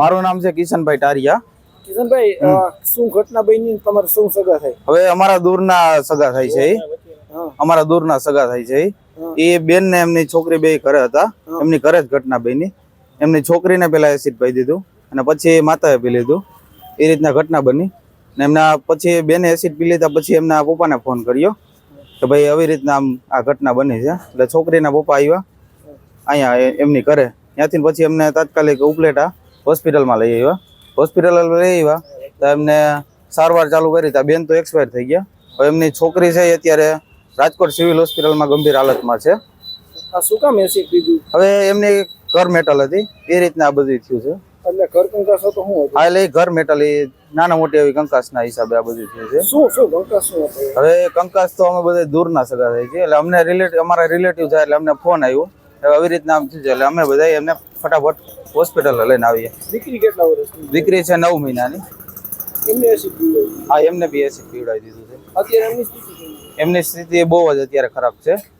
મારું નામ છે કિશનભાઈ ટારિયા. કિશનભાઈ શું ઘટના બની? તમારે શું સગા થાય હવે અમારા દૂરના સગા થાય છે. અમારા દૂરના સગા થાય છે. એ બેન ને એમની છોકરી બે ઘરે હતા. એમની ઘરે જ ઘટના બની. એમની છોકરીને પેલા એસિડ પાઈ દીધું અને પછી માતાએ પી લીધું. એ રીતના ઘટના બની. ને એમના પછી બેને એસિડ પી લીધા પછી એમના પપ્પાને ફોન કર્યો કે ભાઈ આવી રીતના આમ આ ઘટના બની છે. એટલે છોકરીના પપ્પા આવ્યા અહીંયા એમની ઘરે. ત્યાંથી પછી એમને તાત્કાલિક ઉપલેટા હોસ્પિટલમાં લઈ આવ્યા. હોસ્પિટલમાં લઈ આવ્યા. તો એમને સારવાર ચાલુ કરી. ત્યાં બેન તો એક્સપાયર થઈ ગયા. હવે એમની છોકરી છે એ અત્યારે રાજકોટ સિવિલ હોસ્પિટલમાં ગંભીર હાલતમાં છે. શું કામ એસિડ પીધું? હવે એમની ઘર મેટલ હતી. એ રીતના આ બધું થયું છે. એટલે ઘર કંકાસ શું એટલે ઘર મેટલ એ નાના મોટી એવી કંકાસના હિસાબે આ બધું થયું છે. શું શું કંકાસ શું હવે કંકાસ તો અમે બધા દૂરના સગા થઈ છે એટલે અમને રિલેટિવ અમારા રિલેટિવ થાય એટલે અમને ફોન આવ્યો. આવી રીતના આમ થયું છે. એટલે અમે બધા એમને ફટાફટ હોસ્પિટલ લઈને આવીએ. દીકરી કેટલા વર્ષની દીકરી છે નવ મહિનાની. એમને એસિડ પીવડાવી હા એમને બી એસિડ પીવડાવી દીધું છે. અત્યારે એમની સ્થિતિ એમની સ્થિતિ બહુ જ અત્યારે ખરાબ છે.